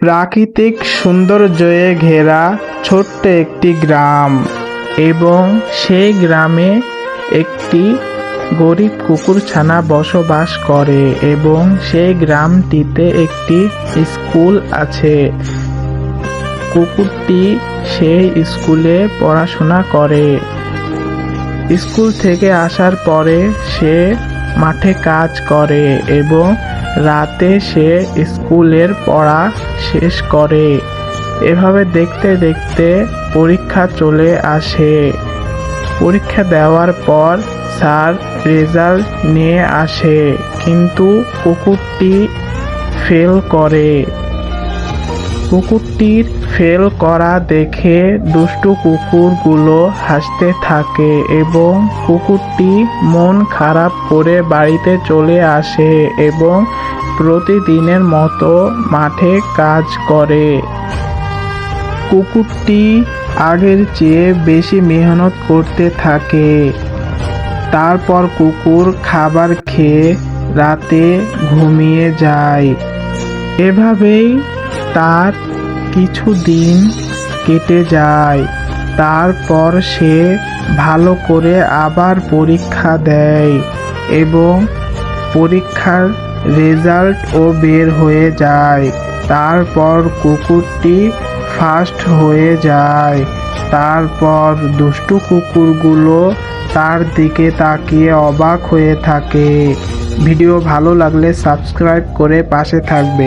প্রাকৃতিক সৌন্দর্যে ঘেরা ছোট্ট একটি গ্রাম এবং সেই গ্রামে একটি গরিব কুকুরছানা বসবাস করে এবং সেই গ্রামটিতে একটি স্কুল আছে। কুকুরটি সেই স্কুলে পড়াশোনা করে। স্কুল থেকে আসার পরে সে মাঠে কাজ করে এবং রাতে সে স্কুলের পড়া শেষ করে। এভাবে দেখতে দেখতে পরীক্ষা চলে আসে। পরীক্ষা দেওয়ার পর স্যার রেজাল্ট নিয়ে আসে, কিন্তু কুকুরটি ফেল করে। কুকুরটির ফেল করা দেখে দুষ্টু কুকুরগুলো হাসতে থাকে এবং কুকুরটি মন খারাপ করে বাড়িতে চলে আসে এবং প্রতিদিনের মতো মাঠে কাজ করে। কুকুরটি আগের চেয়ে বেশি মেহনত করতে থাকে। তারপর কুকুর খাবার খেয়ে রাতে ঘুমিয়ে যায়। এভাবেই তার কিছু দিন কেটে যায়। তারপর সে ভালো করে আবার পরীক্ষা দেয় এবং পরীক্ষার রেজাল্টও বের হয়ে যায়। তারপর কুকুরটি ফার্স্ট হয়ে যায়। তারপর দুষ্টু কুকুরগুলো তার দিকে তাকিয়ে অবাক হয়ে থাকে। ভিডিও ভালো লাগলে সাবস্ক্রাইব করে পাশে থাকবে